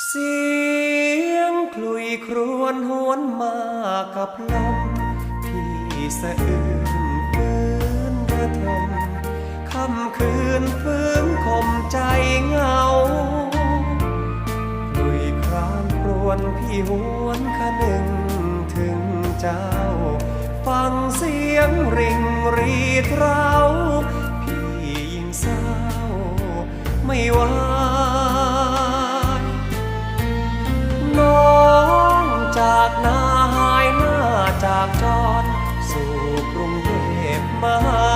เสียงคลุยครวนหวนมากับลมพี่สะอื้นฟื้นระทมค่ำคืนฟื้นคมใจเหงาลุยครางครวนพี่หวนคะหนึ่งถึงเจ้า ฟังเสียงริ่งรีดเรา พี่ยิ่งเศร้าไม่วน้ากนาหายหน้าจากจอรสู่กรุงเทพ